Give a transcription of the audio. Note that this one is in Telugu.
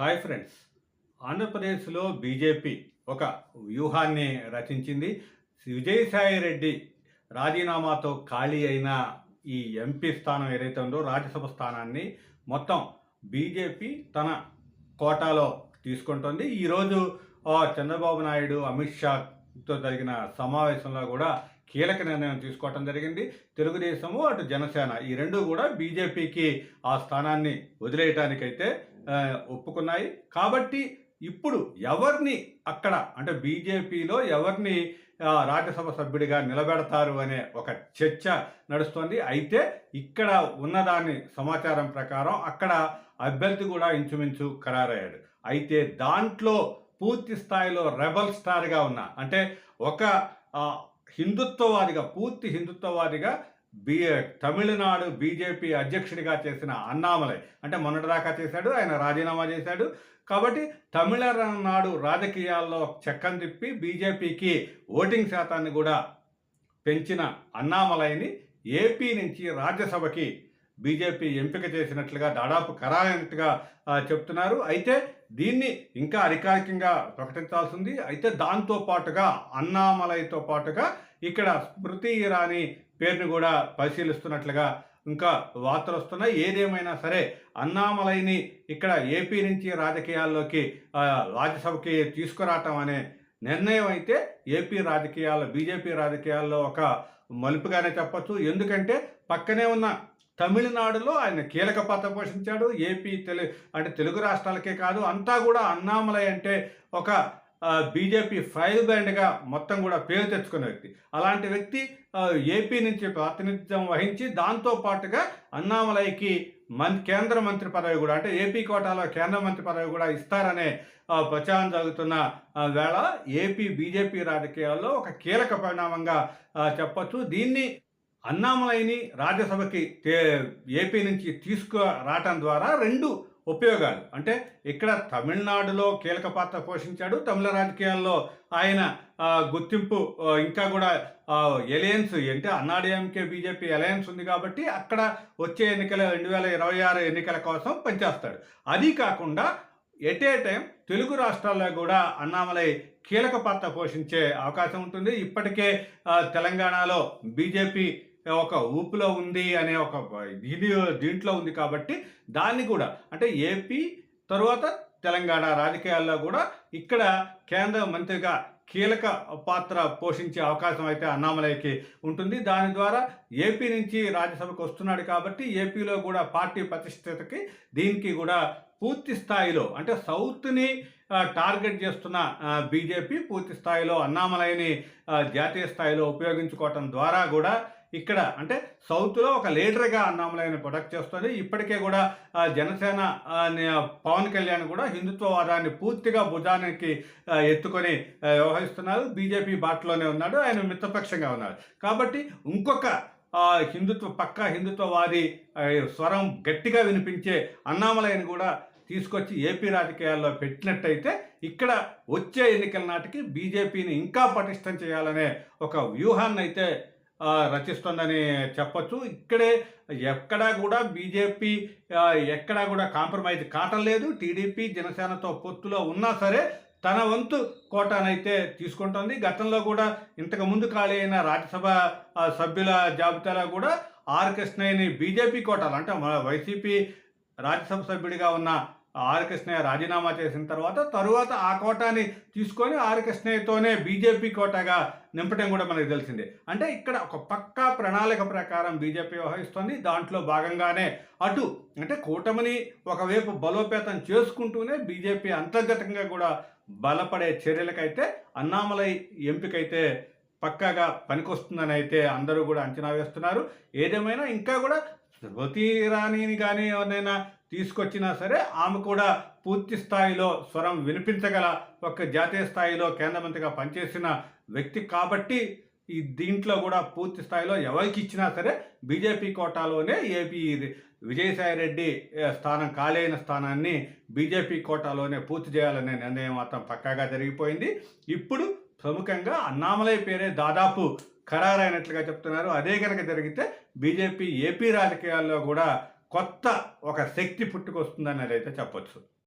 Hi friends. ఆంధ్రప్రదేశ్లో బీజేపీ ఒక వ్యూహాన్ని రచించింది. విజయసాయి రెడ్డి రాజీనామాతో ఖాళీ అయిన ఈ ఎంపీ స్థానం ఏదైతే ఉందో రాజ్యసభ స్థానాన్ని మొత్తం బీజేపీ తన కోటాలో తీసుకుంటుంది. ఈరోజు చంద్రబాబు నాయుడు అమిత్ షాతో జరిగిన సమావేశంలో కూడా కీలక నిర్ణయం తీసుకోవటం జరిగింది. తెలుగుదేశము అటు జనసేన ఈ రెండు కూడా బీజేపీకి ఆ స్థానాన్ని వదిలేయటానికైతే ఒప్పుకున్నాయి. కాబట్టి ఇప్పుడు ఎవరిని అక్కడ అంటే బీజేపీలో ఎవరిని రాజ్యసభ సభ్యుడిగా నిలబెడతారు అనే ఒక చర్చ నడుస్తోంది. అయితే ఇక్కడ ఉన్నదాని సమాచారం ప్రకారం అక్కడ అభ్యర్థి కూడా ఇంచుమించు ఖరారయ్యాడు. అయితే దాంట్లో పూర్తి స్థాయిలో రెబల్ స్టార్గా ఉన్న అంటే ఒక హిందుత్వవాదిగా పూర్తి హిందుత్వవాదిగా బీ తమిళనాడు బీజేపీ అధ్యక్షుడిగా చేసిన అన్నామలై. అంటే మొన్నటిదాకా చేశాడు ఆయన రాజీనామా చేశాడు. కాబట్టి తమిళనాడు రాజకీయాల్లో చెక్కం తిప్పి బీజేపీకి ఓటింగ్ శాతాన్ని కూడా పెంచిన అన్నామలైని ఏపీ నుంచి రాజ్యసభకి బీజేపీ ఎంపిక చేసినట్లుగా దాదాపు ఖరాయినట్టుగా చెప్తున్నారు. అయితే దీన్ని ఇంకా అధికారికంగా ప్రకటించాల్సింది. అయితే దాంతో పాటుగా అన్నామలైతో పాటుగా ఇక్కడ స్మృతి ఇరానీ పేరుని కూడా పరిశీలిస్తున్నట్లుగా ఇంకా వార్తలు వస్తున్నాయి. ఏదేమైనా సరే అన్నామలైని ఇక్కడ ఏపీ నుంచి రాజకీయాల్లోకి రాజ్యసభకి తీసుకురావటం అనే నిర్ణయం అయితే ఏపీ రాజకీయాల్లో బీజేపీ రాజకీయాల్లో ఒక మలుపుగానే చెప్పచ్చు. ఎందుకంటే పక్కనే ఉన్న తమిళనాడులో ఆయన కీలక పాత్ర పోషించాడు. ఏపీ తెలు అంటే తెలుగు రాష్ట్రాలకే కాదు అంతా కూడా అన్నామలై అంటే ఒక బీజేపీ ఫైల్ బ్యాండ్గా మొత్తం కూడా పేరు తెచ్చుకున్న వ్యక్తి. అలాంటి వ్యక్తి ఏపీ నుంచి ప్రాతినిధ్యం వహించి దాంతో పాటుగా అన్నామలైకి మన్ కేంద్ర మంత్రి పదవి కూడా అంటే ఏపీ కోటాలో కేంద్ర మంత్రి పదవి కూడా ఇస్తారనే ప్రచారం జరుగుతున్న వేళ ఏపీ బీజేపీ రాజకీయాల్లో ఒక కీలక పరిణామంగా చెప్పచ్చు. దీన్ని అన్నామలైని రాజ్యసభకి ఏపీ నుంచి తీసుకురావటం ద్వారా రెండు ఉపయోగాలు. అంటే ఇక్కడ తమిళనాడులో కీలక పాత్ర పోషించాడు. తమిళ రాజకీయాల్లో ఆయన గుర్తింపు ఇంకా కూడా ఎలయన్స్ అంటే అన్నాడీఎంకే బీజేపీ ఎలయన్స్ ఉంది కాబట్టి అక్కడ వచ్చే ఎన్నికల రెండు వేల ఇరవై ఆరు ఎన్నికల కోసం పనిచేస్తాడు. అది కాకుండా ఎట్ ఏ టైం తెలుగు రాష్ట్రాల్లో కూడా అన్నామలై కీలక పాత్ర పోషించే అవకాశం ఉంటుంది. ఇప్పటికే తెలంగాణలో బీజేపీ ఒక ఊపులో ఉంది అనే ఒక ఇది దీంట్లో ఉంది కాబట్టి దాన్ని కూడా అంటే ఏపీ తరువాత తెలంగాణ రాజకీయాల్లో కూడా ఇక్కడ కేంద్ర మంత్రిగా కీలక పాత్ర పోషించే అవకాశం అయితే అన్నామలైకి ఉంటుంది. దాని ద్వారా ఏపీ నుంచి రాజ్యసభకు వస్తున్నాడు కాబట్టి ఏపీలో కూడా పార్టీ ప్రతిష్టతకి దీనికి కూడా పూర్తి స్థాయిలో అంటే సౌత్ని టార్గెట్ చేస్తున్న బీజేపీ పూర్తి స్థాయిలో అన్నామలైని జాతీయ స్థాయిలో ఉపయోగించుకోవటం ద్వారా కూడా ఇక్కడ అంటే సౌత్లో ఒక లీడర్గా అన్నామలైన ప్రొడక్ట్ చేస్తుంది. ఇప్పటికే కూడా జనసేన పవన్ కళ్యాణ్ కూడా హిందుత్వవాదాన్ని పూర్తిగా భుజానికి ఎత్తుకొని వ్యవహరిస్తున్నారు. బీజేపీ బాటలోనే ఉన్నాడు. ఆయన మిత్రపక్షంగా ఉన్నాడు కాబట్టి ఇంకొక హిందుత్వ పక్క హిందుత్వవాది స్వరం గట్టిగా వినిపించే అన్నామలైని కూడా తీసుకొచ్చి ఏపీ రాజకీయాల్లో పెట్టినట్టయితే ఇక్కడ వచ్చే ఎన్నికల నాటికి బీజేపీని ఇంకా పటిష్టం చేయాలనే ఒక వ్యూహాన్ని అయితే రచిస్తోందని చెప్పచ్చు. ఇక్కడే ఎక్కడా కూడా బీజేపీ ఎక్కడా కూడా కాంప్రమైజ్ కావటం లేదు. టీడీపీ జనసేనతో పొత్తులో ఉన్నా సరే తన వంతు కోటానైతే తీసుకుంటోంది. గతంలో కూడా ఇంతకు ముందు ఖాళీ అయిన రాజ్యసభ సభ్యుల జాబితాలో కూడా ఆర్ కృష్ణయ్యని బీజేపీ కోటాలు అంటే వైసీపీ రాజ్యసభ సభ్యుడిగా ఉన్న ఆర్ కృష్ణయ్య రాజీనామా చేసిన తర్వాత తరువాత ఆ కోటాని తీసుకొని ఆర్ కృష్ణయ్యతోనే బీజేపీ కోటాగా నింపడం కూడా మనకు తెలిసిందే. అంటే ఇక్కడ ఒక పక్కా ప్రణాళిక ప్రకారం బీజేపీ వ్యవహరిస్తుంది. దాంట్లో భాగంగానే అటు అంటే కూటమిని ఒకవైపు బలోపేతం చేసుకుంటూనే బీజేపీ అంతర్గతంగా కూడా బలపడే చర్యలకైతే అన్నామలై ఎంపికైతే పక్కాగా పనికొస్తుందని అయితే అందరూ కూడా అంచనా వేస్తున్నారు. ఏదేమైనా ఇంకా కూడా స్మృతి ఇరానీని కానీ ఎవరినైనా తీసుకొచ్చినా సరే ఆమె కూడా పూర్తి స్థాయిలో స్వరం వినిపించగల ఒక జాతీయ స్థాయిలో కేంద్ర మంత్రిగా పనిచేసిన వ్యక్తి కాబట్టి ఈ దీంట్లో కూడా పూర్తి స్థాయిలో ఎవరికి ఇచ్చినా సరే బీజేపీ కోటాలోనే ఏపీ విజయసాయి రెడ్డి స్థానం ఖాళీ అయిన స్థానాన్ని బీజేపీ కోటాలోనే పూర్తి చేయాలనే నిర్ణయం మాత్రం పక్కాగా జరిగిపోయింది. ఇప్పుడు ప్రముఖంగా అన్నామలై పేరే దాదాపు ఖరారైనట్లుగా చెప్తున్నారు. అదే కనుక జరిగితే బీజేపీ ఏపీ రాజకీయాల్లో కూడా కొత్త ఒక శక్తి పుట్టుకొస్తుందని అయితే చెప్పొచ్చు.